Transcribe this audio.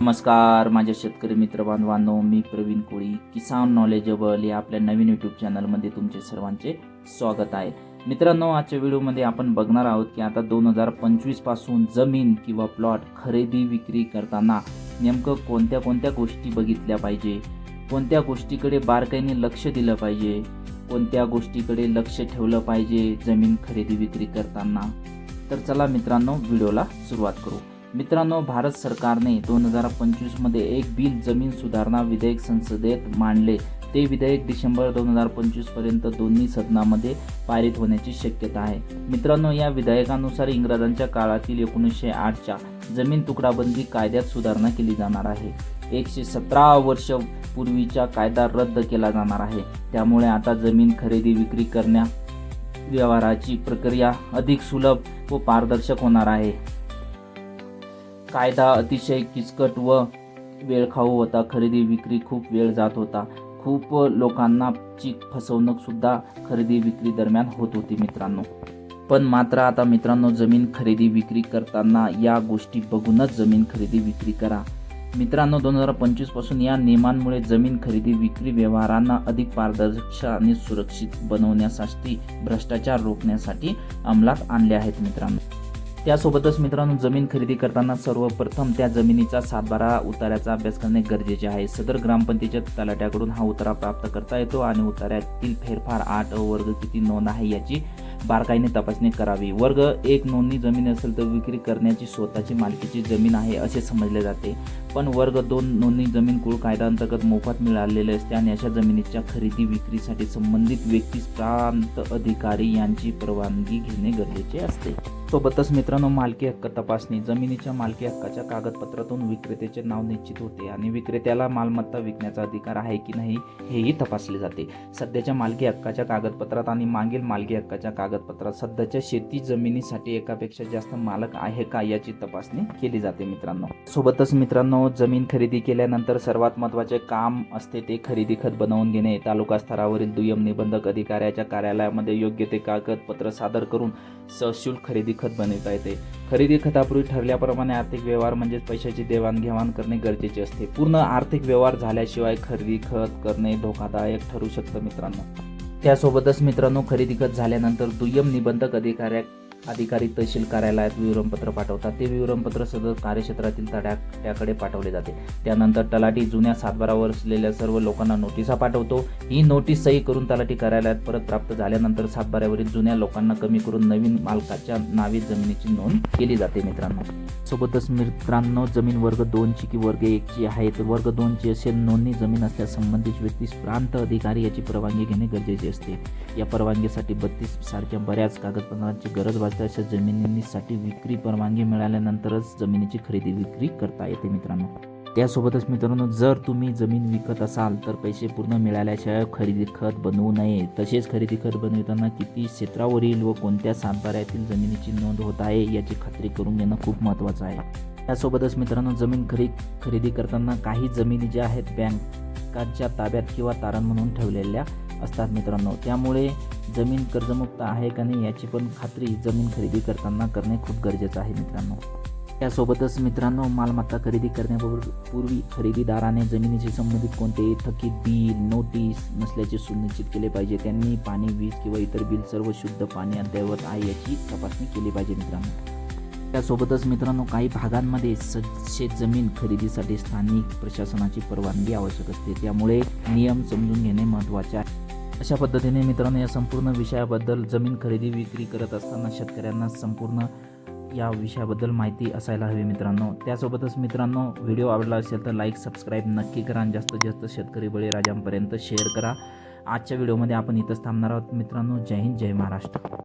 नमस्कार माझ्या शेतकरी मित्र बांधवांनो मी प्रवीण कोळी किसान नॉलेजेबल या आपल्या नवीन यूट्यूब चॅनलमध्ये तुमचे सर्वांचे स्वागत आहे. मित्रांनो आजच्या व्हिडिओमध्ये आपण बघणार आहोत की आता दोन हजार पंचवीसपासून जमीन किंवा प्लॉट खरेदी विक्री करताना नेमकं कोणत्या कोणत्या गोष्टी बघितल्या पाहिजे? कोणत्या गोष्टीकडे बारकाईने लक्ष दिलं पाहिजे? कोणत्या गोष्टीकडे लक्ष ठेवलं पाहिजे जमीन खरेदी विक्री करताना? तर चला मित्रांनो व्हिडिओला सुरुवात करू. मित्रांनो भारत सरकारने दोन हजार पंचवीसमध्ये एक बिल जमीन सुधारणा विधेयक संसदेत मांडले. ते विधेयक डिसेंबर दोन हजार पंचवीसपर्यंत दोन्ही सदनामध्ये पारित होण्याची शक्यता आहे. मित्रांनो या विधेयकानुसार इंग्रजांच्या काळातील एकोणीसशे आठच्या जमीन तुकडाबंदी कायद्यात सुधारणा केली जाणार आहे. एकशे सतरा वर्ष पूर्वीचा कायदा रद्द केला जाणार आहे. त्यामुळे आता जमीन खरेदी विक्री करण्या व्यवहाराची प्रक्रिया अधिक सुलभ व पारदर्शक होणार आहे. कायदा अतिशय किचकट व वेळखाऊ होता. खरेदी विक्री खूप वेळ जात होता. खूप लोकांना ची फसवणूक सुद्धा खरेदी विक्री दरम्यान होत होती मित्रांनो. पण मात्र आता मित्रांनो जमीन खरेदी विक्री करताना या गोष्टी बघूनच जमीन खरेदी विक्री करा. मित्रांनो दोन हजार पंचवीसपासून या नियमांमुळे जमीन खरेदी विक्री व्यवहारांना अधिक पारदर्शक आणि सुरक्षित बनवण्यासाठी भ्रष्टाचार रोखण्यासाठी अंमलात आणले आहेत मित्रांनो. त्यासोबतच मित्रांनो जमीन खरेदी करताना सर्वप्रथम त्या जमिनीचा सातबारा उताऱ्याचा अभ्यास करणे गरजेचे आहे. सदर ग्रामपंचायतीच्या तलाट्याकडून हा उतारा प्राप्त करता येतो आणि उतारातील फेरफार आठ वर्ग किती नोंद आहे याची बारकाईने तपासणी करावी. वर्ग एक नोंदणी जमीन असेल तर विक्री करण्याची स्वतःची मालकीची जमीन आहे असे समजले जाते. पण वर्ग दोन नोंदणी जमीन कुळ कायद्याअंतर्गत मोफत मिळालेले असते आणि अशा जमिनीच्या खरेदी विक्रीसाठी संबंधित व्यक्तीस प्रांत अधिकारी यांची परवानगी घेणे गरजेचे असते. सोबतच मित्रांनो मालकी हक्क तपासणी. जमिनीच्या मालकी हक्काच्या कागदपत्रातून विक्रेत्याचे नाव निश्चित होते आणि विक्रेत्याला मालमत्ता विकण्याचा अधिकार आहे की नाही हेही तपासले जाते. सध्याच्या मालकी हक्काच्या कागदपत्रात आणि मागील मालकी हक्काच्या कागदपत्रात सध्याच्या शेती जमिनीसाठी एकापेक्षा जास्त मालक आहे का याची तपासणी केली जाते मित्रांनो. सोबतच मित्रांनो जमीन खरेदी केल्यानंतर सर्वात महत्त्वाचे काम असते ते खरेदी खत बनवून घेणे. तालुका स्तरावरील दुय्यम निबंधक अधिकाऱ्याच्या कार्यालयामध्ये योग्य ते कागदपत्र सादर करून सशुल्क खरेदी खत बनवता येते. खरेदी खतापूर्वी ठरल्याप्रमाणे आर्थिक व्यवहार म्हणजेच पैशाची देवाणघेवाण करणे गरजेचे असते. पूर्ण आर्थिक व्यवहार झाल्याशिवाय खरेदी खत करणे धोकादायक ठरू शकतं मित्रांनो. त्यासोबतच मित्रांनो खरेदी खत झाल्यानंतर दुय्यम निबंधक अधिकाऱ्या अधिकारी तहसील कार्यालयात विवरणपत्र पाठवतात. ते विवरणपत्र सदर कार्यक्षेत्रातील तड्याकडे पाठवले जाते. त्यानंतर तलाठी जुन्या सातबारावर असलेल्या सर्व लोकांना नोटिसा पाठवतो. ही नोटीस सही करून तलाठी कार्यालयात परत प्राप्त झाल्यानंतर सातबाऱ्यावरील जुन्या लोकांना कमी करून नवीन मालकाच्या नावे जमिनीची नोंद केली जाते मित्रांनो. सोबतच मित्रांनो जमीन वर्ग दोनची की वर्ग एकची आहे. तर वर्ग दोनची असेल नोंदणी जमीन असल्यास संबंधित व्यक्तीस प्रांत अधिकारी याची परवानगी घेणे गरजेचे असते. या परवानगीसाठी बत्तीस सारख्या बऱ्याच कागदपत्रांची गरज भासते. अशा जमिनीसाठी विक्री परवानगी मिळाल्यानंतरच जमिनीची खरेदी विक्री करता येते मित्रांनो. त्यासोबतच मित्रांनो जर तुम्ही जमीन विकत असाल तर पैसे पूर्ण मिळाल्याशिवाय खरेदी खत बनवू नये. तसेच खरेदी खत बनविताना किती क्षेत्रावरील व कोणत्या सातबाऱ्यातील जमिनीची नोंद होत आहे याची खात्री करून घेणं खूप महत्त्वाचं आहे. त्यासोबतच मित्रांनो जमीन खरी खरेदी करताना काही जमिनी ज्या आहेत बँकांच्या ताब्यात किंवा तारण म्हणून ठेवलेल्या असतात मित्रांनो. त्यामुळे जमीन कर्जमुक्त आहे का नाही याची पण खात्री जमीन खरेदी करताना करणे खूप गरजेचं आहे मित्रांनो. त्यासोबतच मित्रांनो मालमत्ता खरेदी करण्यापूर्वी खरेदीदाराने जमिनीशी संबंधित कोणतेही थकीत बिल नोटीस नसल्याचे सुनिश्चित केले पाहिजे. त्यांनी पाणी वीज किंवा इतर बिल सर्व शुद्ध पाणी अद्ययावत आहे याची तपासणी केली पाहिजे मित्रांनो. त्यासोबतच मित्रांनो काही भागांमध्ये स जमीन खरेदीसाठी स्थानिक प्रशासनाची परवानगी आवश्यक असते. त्यामुळे नियम समजून घेणे महत्त्वाचे आहे. अशा पद्धतीने मित्रांनो या संपूर्ण विषयाबद्दल जमीन खरेदी विक्री करत असताना शेतकऱ्यांना संपूर्ण या विषयाबद्दल माहिती असायला हवी मित्रांनो. त्यासोबतच मित्रांनो व्हिडिओ आवडला असेल तर लाईक सबस्क्राईब नक्की करा आणि जास्तीत जास्त शेतकरी बळीराजांपर्यंत शेअर करा. आजच्या व्हिडिओमध्ये आपण इथंच थांबणार आहोत. मित्रांनो जय हिंद जय महाराष्ट्र.